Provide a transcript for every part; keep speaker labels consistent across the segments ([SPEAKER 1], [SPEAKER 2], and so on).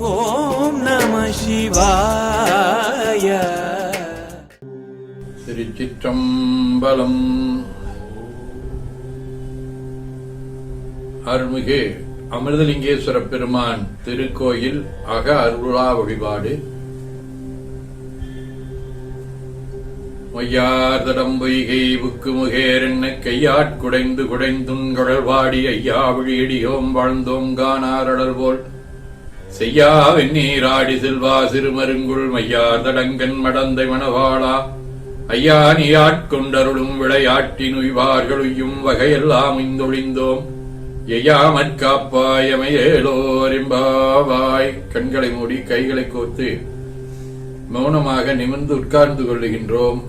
[SPEAKER 1] ஓம் நம சிவாய.
[SPEAKER 2] திருச்சிற்றம்பலம். அருள்மிகு அமிர்தலிங்கேஸ்வர பெருமான் திருக்கோயில் அக அருளா வழிபாடு. மொய்யார்தடம் பொய்கை புக்கு முகேரென்ன கையாட்குடைந்து குடைந்துங்கழல்வாடி ஐயா விழியடியோம் வாழ்ந்தோம் காணாரடல் போல் செய்யா வெந்நீராடி செல்வா சிறுமருங்குள் மையார் தடங்கன் மடந்தை மணவாளா. ஐயா நீ ஆட்கொண்டருளும் விளையாட்டின் உய்வார்களும் வகையெல்லாம் இந்தொழிந்தோம். எய்யாமற் காப்பாயமையேலோரிம்பாவாய் கண்களை மூடி கைகளை கோத்து மௌனமாக நிமிர்ந்து உட்கார்ந்து கொள்ளுகின்றோம்.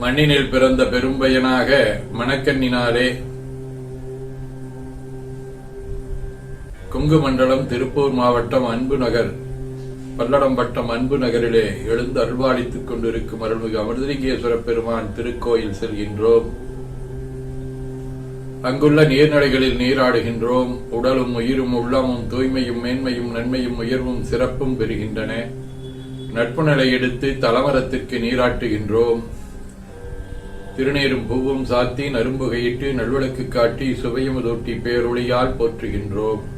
[SPEAKER 2] மண்ணினில் பிறந்த பெரும்பயனாக மணக்கண்ணினாலே கொங்கு மண்டலம் திருப்பூர் மாவட்டம் அன்பு நகர் பல்லடம் வட்டம் அன்பு நகரிலே எழுந்து அருள்வாளித்துக் கொண்டிருக்கும் அருள்மிகு அமிர்தலிங்கேஸ்வர பெருமான் திருக்கோயில் செல்கின்றோம். அங்குள்ள நீர்நிலைகளில் நீராடுகின்றோம். உடலும் உயிரும் உள்ளமும் தூய்மையும் மேன்மையும் நன்மையும் உயர்வும் சிறப்பும் பெறுகின்றன. நட்பு நிலை எடுத்து தலமரத்திற்கு நீராட்டுகின்றோம். திருநீரும் பூவும் சாத்தி நரும்புகையிட்டு நல்விளக்கு காட்டி சுவையுமுதூட்டி பேரொழியால் போற்றுகின்றோம்.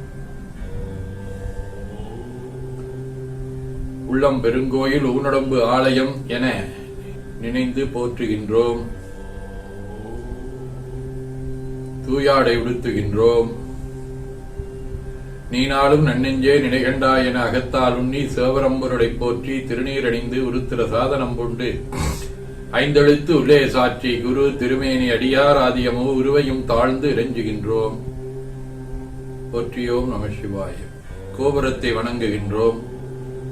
[SPEAKER 2] உள்ளம் பெருங்கோயில் ஊனடம்பு ஆலயம் என நினைந்து போற்றுகின்றோம். தூயாடை உடுத்துகின்றோம். நீனாலும் நன்னெஞ்சே நினைகண்டா என அகத்தால் உண்ணி சேவரம்பொருளை போற்றி திருநீரணிந்து உருத்திர சாதனம் கொண்டு ஐந்தெழுத்து உள்ளே சாட்சி குரு திருமேனி அடியார் ஆதியமோ உருவையும் தாழ்ந்து இறைஞ்சுகின்றோம். போற்றியோம் நம சிவாய. கோபுரத்தை வணங்குகின்றோம்.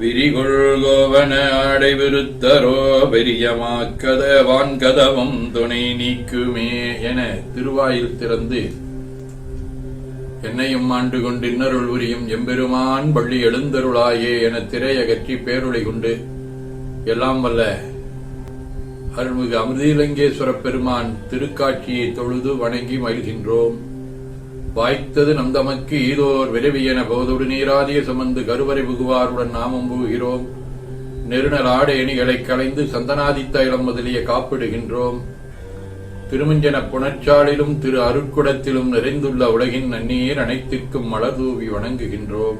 [SPEAKER 2] விரிகொள்கோவன ஆடை விருத்தரோ பெரியமாக்கத வான்கதவம் துணை நீக்குமே என திருவாயில் திறந்து என்னையும் ஆண்டு கொண்டு இன்னருள் உரியும் எம்பெருமான் பள்ளி எழுந்தருளாயே என திரையகற்றி பேருளை கொண்டு எல்லாம் வல்ல அருள்மிகு அமிர்தீலங்கேஸ்வர பெருமான் திருக்காட்சியை தொழுது வணங்கி மகிழ்கின்றோம். வாய்த்தது நந்தமக்கு ஈதோர் விரைவி என போதோடு நீராதிய சுமந்து கருவறை புகுவாருடன் நாமம் புகுகிறோம் நெருநல் ஆடை களைந்து சந்தனாதித்த இளம் முதலிய காப்பிடுகின்றோம். திருமஞ்சன புணச்சாலிலும் திரு அருட்குடத்திலும் நிறைந்துள்ள உலகின் நன்னீர் அனைத்திற்கும் மலர்தூவி வணங்குகின்றோம்.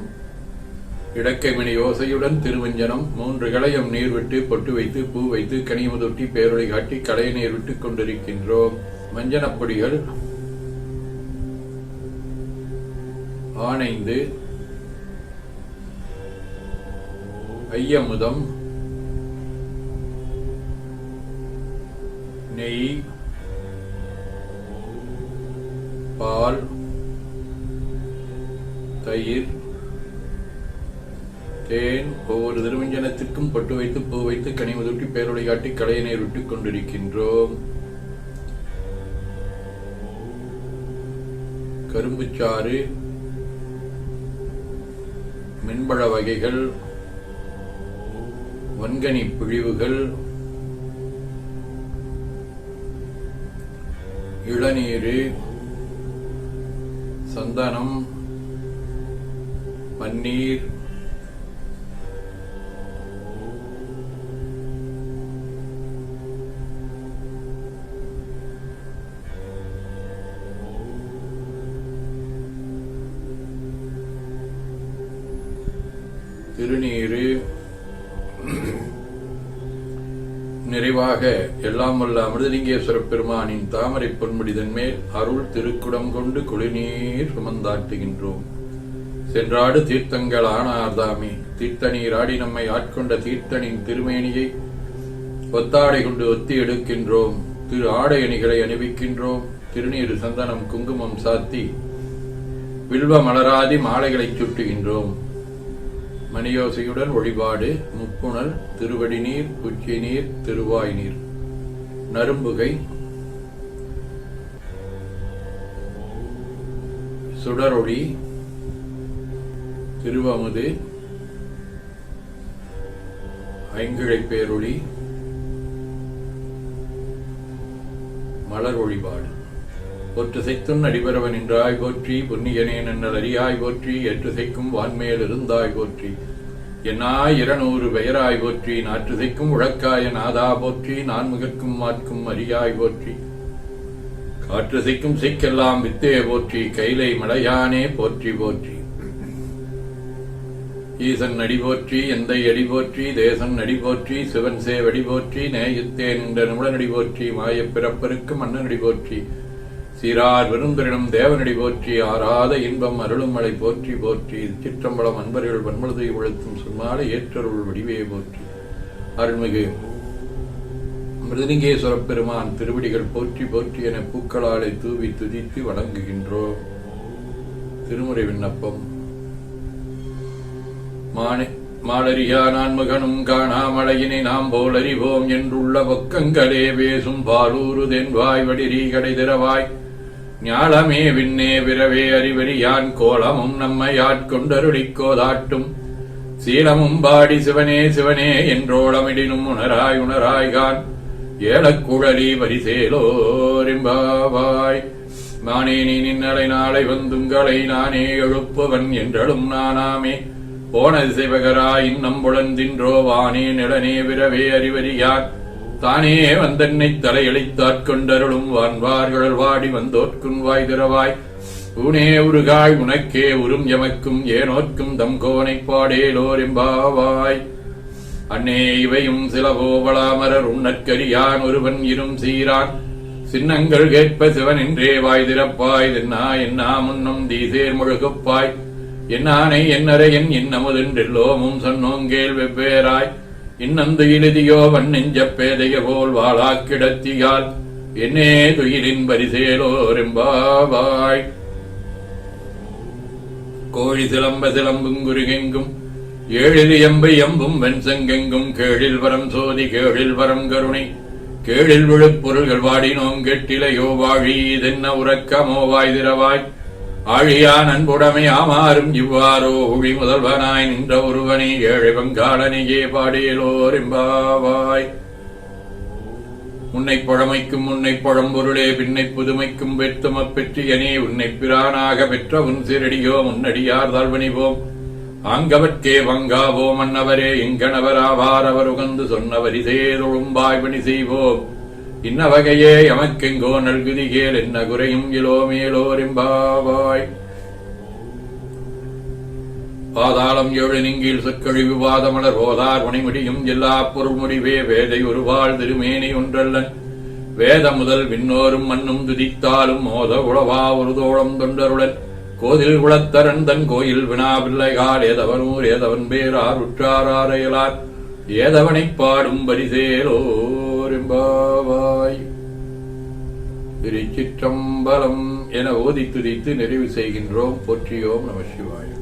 [SPEAKER 2] இடக்கைமணி யோசையுடன் திருவஞ்சனம் மூன்று களையம் நீர் விட்டு பொட்டு வைத்து பூ வைத்து கனிமுதொட்டி பேரொழி காட்டி களைய நீர் விட்டுக் கொண்டிருக்கின்றோம். மஞ்சனப்பொடிகள் ஆனைந்து ஐயமுதம் நெய் பால் தயிர் தேன் ஒவ்வொரு திருமஞ்சனத்திற்கும் பட்டு வைத்து பூ வைத்து கனிமுதூட்டி பேரொளி காட்டி கடையினை விட்டுக் கொண்டிருக்கின்றோம். கரும்புச்சாறு மின்பழ வகைகள் வன்கனி பிழிவுகள் இளநீர் சந்தனம் பன்னீர் திருநீரு நிறைவாக எல்லாம் வல்ல அமிர்தலிங்கேஸ்வர பெருமானின் தாமரை பொன்முடிதன் மேல் அருள் திருக்குடம் கொண்டு குளிநீர் சுமந்தாட்டுகின்றோம் சென்றாடு தீர்த்தங்கள் ஆனார்தாமே. தீர்த்தநீர் நம்மை ஆட்கொண்ட தீர்த்தனின் திருமேனியை ஒத்தாடை கொண்டு ஒத்தி எடுக்கின்றோம். திரு ஆடை அணிகளை அணிவிக்கின்றோம். திருநீரு சந்தனம் குங்குமம் சாத்தி வில்வ மலராதி மாலைகளைச் சுட்டுகின்றோம். மணியோசையுடன் வழிபாடு முப்புணல் திருவடி நீர் உச்சி நீர் திருவாய் நீர் நரும்புகை. சுடரொளி. திருவமுது. ஐங்கிழை பேரொளி மலர் வழிபாடு. ஒற்றுசைத்துன் அடிபரவன் என்றாய் போற்றி பொன்னியனேன் நன்னல் அறியாய் போற்றி ஏற்றுசைக்கும் வான்மேல் இருந்தாய் போற்றி. என்னாய் இருநூறு பெயராய் போற்றி நாற்றுசைக்கும் உழக்காய நாதா போற்றி நான்முகற்கும் மாற்கும் அறியாய் போற்றி. காற்றுசைக்கும் சிக்கெல்லாம் வித்தே போற்றி கைலை மலையானே போற்றி போற்றி. ஈசன் அடி போற்றி எந்தை அடி போற்றி தேசன் அடி போற்றி சிவன் சேவடி போற்றி நேயத்தே நின்ற நிமிடனடி போற்றி மாயப் பிறப்பருக்கு மன்னனடி போற்றி. சீரார் விருந்தரிடம் தேவனடி போற்றி ஆறாத இன்பம் அருளும் மலை போற்றி போற்றி. சிற்றம்பலம் அன்பர்கள் வன்மலதை உழைத்தும் சொன்னாலே ஏற்றருள் வடிவே போற்றி. அருள்மிகு மிருதலிங்கேஸ்வரப் பெருமான் திருவடிகள் போற்றி போற்றி என பூக்களாலை தூவி துதித்து வணங்குகின்றோம் திருமுறை விண்ணப்பம். மானே மாலரியா நான் மகனும் காணாமலையினை நாம் போலறிவோம் என்றுள்ள பக்கங்களே பேசும் பாலூரு தென்வாய் வடிரி கடை திறவாய். ஞாலமே விண்ணே பிறவே அறிவறியான் கோலமும் நம்மை ஆட்கொண்டருளிக்கோதாட்டும் சீலமும் பாடி சிவனே சிவனே என்றோளமிடினும் உணராய் உணராய்கான். ஏலக்குழலி வரிசேலோரிம்பாவாய். மானே நீ நின்னலை நாளை வந்துங்களை நானே எழுப்புவன் என்றளும் நானாமே. போன சிவகராய் இன்னம் புலந்தின்றோ வானே நிலனே விரவே அறிவறியார் தானே வந்தன்னை தலையளித்தாற்கொண்டருளும் வான்வார்கள் வாடி வந்தோற்கும் வாய் திறவாய் ஊனே உருகாய் உனக்கே உரும் எமக்கும் ஏனோர்க்கும் தம் கோனைப் பாடேலோரெம்பாவாய் அன்னே இவையும் சிலவோவளாமரர் உன்னற்கரியான் ஒருவன் இரும் சீரான். சின்னங்கள் கேட்ப சிவன் என்றே வாய் திறப்பாய் தின்னா என்னா முன்னம் தீசேர் முழுகுப்பாய். என்னானை என்னரையன் இன்னமுதென்றெல்லோமும் சொன்னோங்கேல் வெவ்வேறாய். இன்னந்து இழுதியோ வன்னெஞ்சப் பேதைய போல் வாழா கிடத்தியால் என்னே துயிலின் பரிசேலோரெம்பாவாய் கோழி சிலம்ப சிலம்பும் குருகெங்கும் ஏழில் எம்பை எம்பும் வெண்சங்கெங்கும் கேழில் வரம் சோதி கேழில் வரம் கருணை. கேழில் விழுப்பொருள்கள் வாடினோம் கெட்டிலையோ வாழி இதென்ன உறக்கமோ வாய் திரவாய் ஆழியான் அன்புடைமை ஆமாறும் இவ்வாறோ ஒளி முதல்வனாய் நின்ற ஒருவனே ஏழை பங்காளனையே பாடியலோர் எம்பாவாய் உன்னை பழமைக்கும் உன்னை பழம்பொருளே பின்னை புதுமைக்கும் வெட்டுமப் பெற்றியனே உன்னை பிரானாக பெற்ற உன் சிறடியோ முன்னடியார் தாழ்வணிவோம். ஆங்கவர்க்கே வங்காவோம் அன்னவரே எங்கனவராவார் அவர் உகந்து சொன்னவரிசே தொழும்பாய் பணி செய்வோம். இன்ன வகையே எமக்கெங்கோ நல்குதிகேல் என்ன குறையும் இலோ மேலோரிம்பாவாய் பாதாளம் ஏழு நீங்கில் சொற்கழிவு வாதமலர் போதார் உனைமுடியும் எல்லா பொருள் முடிவே வேதை ஒருவாள் திருமேனி ஒன்றல்லன். வேத முதல் விண்ணோரும் மண்ணும் துதித்தாலும் மோத உளவா ஒரு தோழம் தொண்டருடன் கோதில் குளத்தரன் தன் கோயில் வினா பிள்ளைகால் ஏதவனூர் ஏதவன் பேரார் உற்றாராரையலார் ஏதவனை பாடும் பரிசேலோரும்பாவாய் திருச்சிற்றம்பலம் என ஓதி துதித்து நிறைவு செய்கின்றோம். போற்றியோம் நம சிவாயம்